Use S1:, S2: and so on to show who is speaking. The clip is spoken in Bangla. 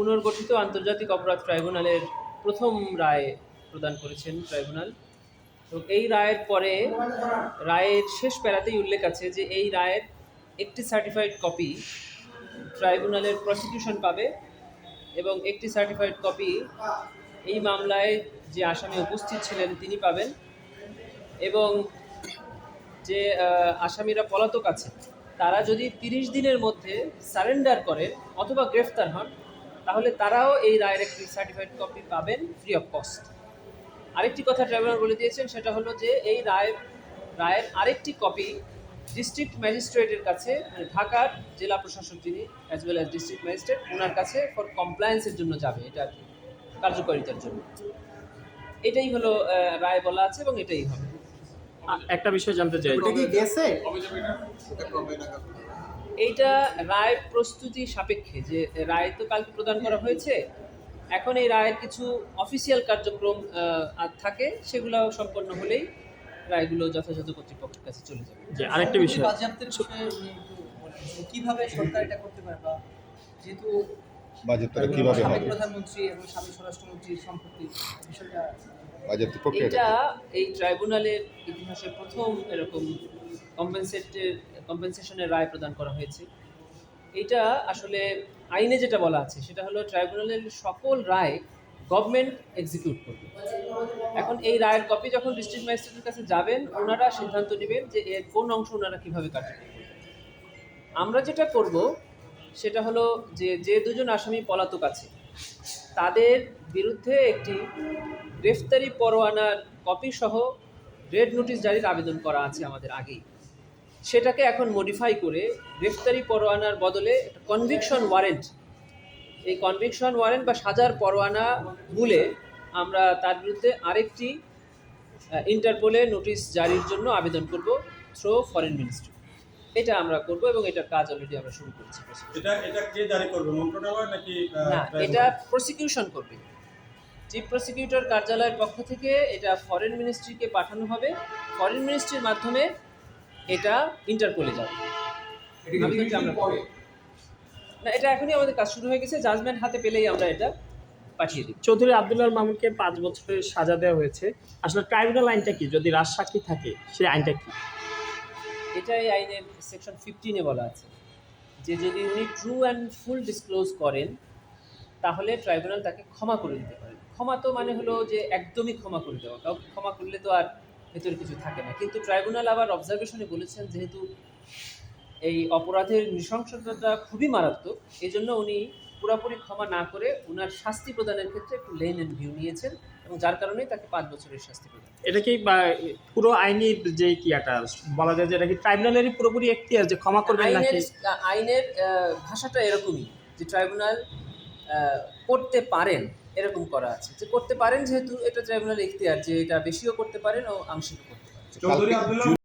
S1: পুনর্গঠিত আন্তর্জাতিক অপরাধ ট্রাইব্যুনালের প্রথম রায় প্রদান করেছেন ট্রাইব্যুনাল। এবং এই রায়ের পরে, রায়ের শেষ প্যারাতেই উল্লেখ আছে যে এই রায়ের একটি সার্টিফাইড কপি ট্রাইব্যুনালের প্রসিকিউশন পাবে এবং একটি সার্টিফাইড কপি এই মামলায় যে আসামি উপস্থিত ছিলেন তিনি পাবেন এবং যে আসামিরা পলাতক আছে তারা যদি তিরিশ দিনের মধ্যে সারেন্ডার করেন অথবা গ্রেফতার হন তাহলে তারাও এই রায়ের একটি সার্টিফাইড কপি পাবেন ফ্রি অফ কস্ট আরেকটি কথা ট্রাইব্যুনাল বলে দিয়েছেন সেটা হলো যে এই রায় রায়ের আরেকটি কপি ডিস্ট্রিক্ট ম্যাজিস্ট্রেটের কাছে মানে ঢাকার জেলা প্রশাসক যিনি as well as district magistrate ওনার কাছে ফর কমপ্লায়েন্সের জন্য যাবে এটা আর কি, কার্যকারিতার জন্য। এটাই হলো রায় বলা আছে এবং এটাই হবে।
S2: একটা বিষয় জানতে চাই।
S3: ওটা কি গেছে?
S1: এইটা রায় প্রস্তুতি সাপেক্ষে যে রায় তো কালকে প্রদান করা হয়েছে। এখন এই রায়ের কিছু অফিসিয়াল কার্যক্রম আহ, আর থাকে সেগুলো সম্পন্ন হলেই রায়গুলো যথাযথ কর্তৃপক্ষের কাছে চলে যাবে।
S2: যে আরেকটা বিষয়।
S4: কীভাবে সরকার এটা করতে পারে বা যেহেতু
S5: বাজেটটা কীভাবে হবে?
S4: প্রধানমন্ত্রী এবং সাবেক স্বরাষ্ট্রমন্ত্রীর সম্পত্তি বিষয়টা
S1: এটা এই ট্রাইব্যুনালের ইতিহাসে প্রথম এরকম কম্পেনসেটের কম্পেনসেশনের রায় প্রদান করা হয়েছে। এটা আসলে আইনে যেটা বলা আছে, সেটা হলো ট্রাইব্যুনালের সকল রায় গভর্নমেন্ট এক্সিকিউট করবে। এখন এই রায়ের কপি যখন ডিস্ট্রিক্ট ম্যাজিস্ট্রেটের কাছে যাবেন, ওনারা সিদ্ধান্ত নেবেন যে এর কোন অংশ ওনারা কীভাবে কার্যকর আমরা যেটা করব, সেটা হলো যে যে দুজন আসামি পলাতক আছে, তাদের বিরুদ্ধে একটি গ্রেফতারি পরোয়ানার কপি সহ রেড নোটিশ জারির আবেদন করা আছে আমাদের আগেই। সেটাকে এখন মডিফাই করে গ্রেফতারি পরোয়ানার বদলে কনভিকশন ওয়ারেন্ট এই কনভিকশন ওয়ারেন্ট বা সাজার পরোয়ানা মূলে আমরা তার বিরুদ্ধে আরেকটি ইন্টারপোলে নোটিশ জারির জন্য আবেদন করব থ্রো ফরেন মিনিস্ট্রি এটা আমরা করব এবং এটার কাজ অলরেডি আমরা শুরু করেছি।
S6: এটা এটা কে জারি করবে মন্ত্রণালয় নাকি
S1: না এটা প্রসিকিউশন করবে। চিফ প্রসিকিউটর কার্যালয়ের পক্ষ থেকে এটা ফরেন মিনিস্ট্রিকে পাঠানো হবে। ফরেন মিনিস্ট্রির মাধ্যমে এটা ইন্টারপোলে যাবে। না এটা এখনই আমাদের কাজ শুরু হয়ে গেছে। জাজমেন্ট হাতে পেলেই আমরা এটা পাঠিয়ে দিই।
S2: চৌধুরী আব্দুল্লাহ মামুনকে পাঁচ বছরের সাজা দেওয়া হয়েছে। আসলে ট্রাইব্যুনাল আইনটা কি? যদি রাজসাক্ষী থাকে সেই আইনটা কি?
S1: এটাই আইনের সেকশন ফিফটিনে বলা আছে। যে যদি উনি ট্রু অ্যান্ড ফুল ডিসক্লোজ করেন তাহলে ট্রাইব্যুনাল তাকে ক্ষমা করে দিতে পারে। ক্ষমা তো মানে হলো যে একদমই ক্ষমা করে দেওয়া। কাউকে ক্ষমা করলে তো আর ভেতরে কিছু থাকে না। কিন্তু ট্রাইব্যুনাল আবার অবজারভেশনে বলেছেন যেহেতু এই অপরাধের নৃশংসতাটা খুবই মারাত্মক এই জন্য উনি পুরোপুরি ক্ষমা না করে ওনার শাস্তি প্রদানের ক্ষেত্রে একটু লেন অ্যান্ড ভিউ নিয়েছেন এবং যার কারণেই তাকে পাঁচ বছরের শাস্তি প্রদান
S2: এটা কি পুরো আইনের যে কি একটা বলা যায় যে এটা কি ট্রাইব্যুনালেরই পুরোপুরি এখতিয়ার যে ক্ষমা করবেন
S1: আইনের আইনের ভাষাটা এরকমই যে ট্রাইব্যুনাল করতে পারেন এরকম করা আছে যে করতে পারেন, যেহেতু এটা ট্রাইব্যুনাল ইখতিয়ার যে এটা বেশিও করতে পারেন ও আংশিক করতে পারেন।